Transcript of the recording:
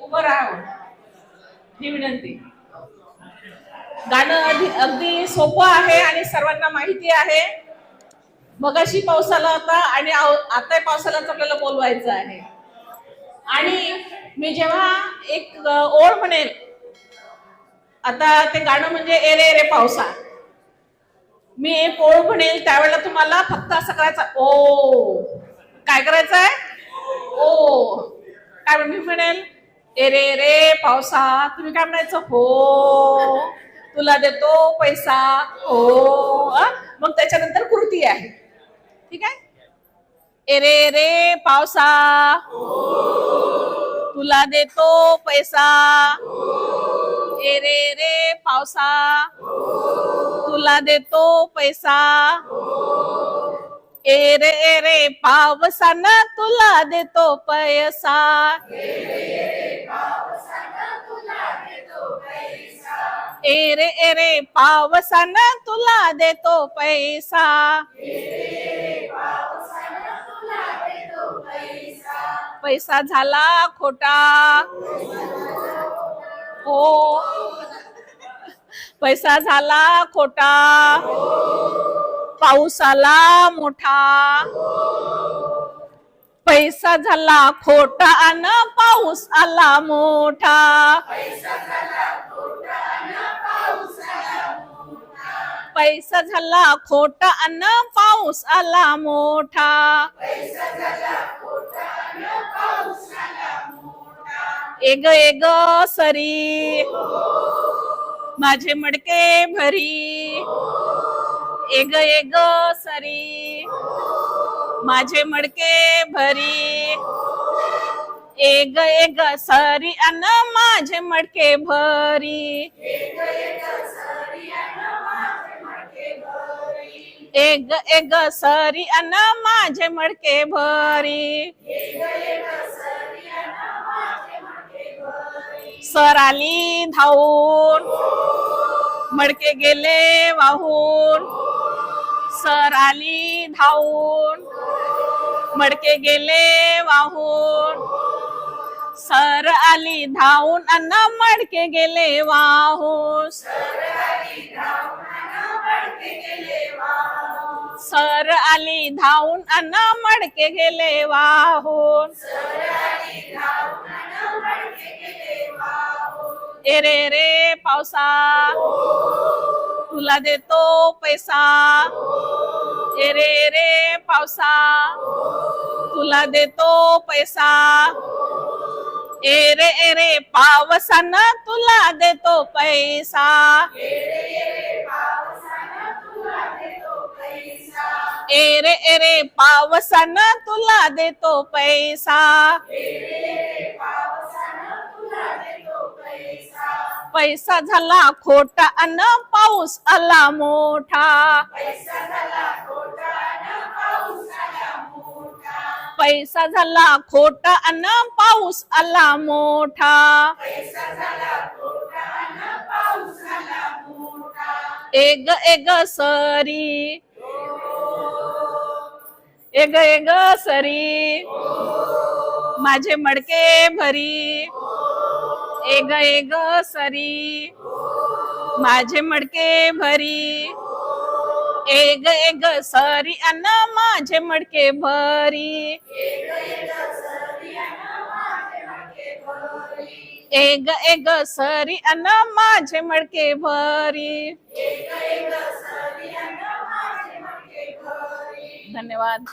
उभं राहावं. ही विनंती. गाणं अगदी अगदी सोपं आहे आणि सर्वांना माहिती आहे. मगाशी पाऊस आला होता आणि आता पावसालाच आपल्याला बोलवायचं आहे. आणि मी जेव्हा एक ओळ म्हणेल आता ते गाणं म्हणजे एरे एरे पावसा. मी एक ओळ म्हणेल त्यावेळेला तुम्हाला फक्त असं करायचं ओ काय करायचं आहे ओ. काय मी म्हणेल एरे रे पावसा तुम्ही काय म्हणायचं? हो. तुला देतो पैसा. हो. मग त्याच्यानंतर कृती आहे. ठीक आहे? एरे रे पावसा. तुला देतो पैसा. एरे रे पावसा. तुला देतो पैसा. एरे रे पावसा ना तुला देतो पैसा. एरे एरे पावसान तुला देतो पैसा. पैसा झाला खोटा. हो. पैसा झाला खोटा. पाऊस आला मोठा. पैसा झाला खोटा आणि पाऊस आला मोठा. पैसा झाला खोटा आणि पाऊस आला मोठा. एग एग सरी. माझे मडके भरी. एग एग सरी. माझे मडके भरी. एग एग सरी अन माझे मडके भरी. एग एग सरी अन माझे मडके भरी. सर आली धावून मडके गेले वाहून. सर आली धावून मडके गेले वाहून. सर आली धावून अन्न मडके गेले वाहून. सर आली धावून अन्न मडके गेले वाहून. एरे रे पावसा तुला देतो पैसा. एरे रे पावसा. तुला देतो पैसा. एरे एरे पावसान तुला देतो पैसा. एरे एरे पावसान तुला देतो पैसा. पैसा झाला खोटा अन पाऊस आला मोठा. पैसा झाला खोटा अन पाऊस आला मोठा. एग एग सरी. एग एग सरी. माझे मडके भरी. एग एग सरी. माझे मडके भरी. एग एग सारी अन माझे मडके भरी. एग एग सरी अन माझे मडके भरी. धन्यवाद.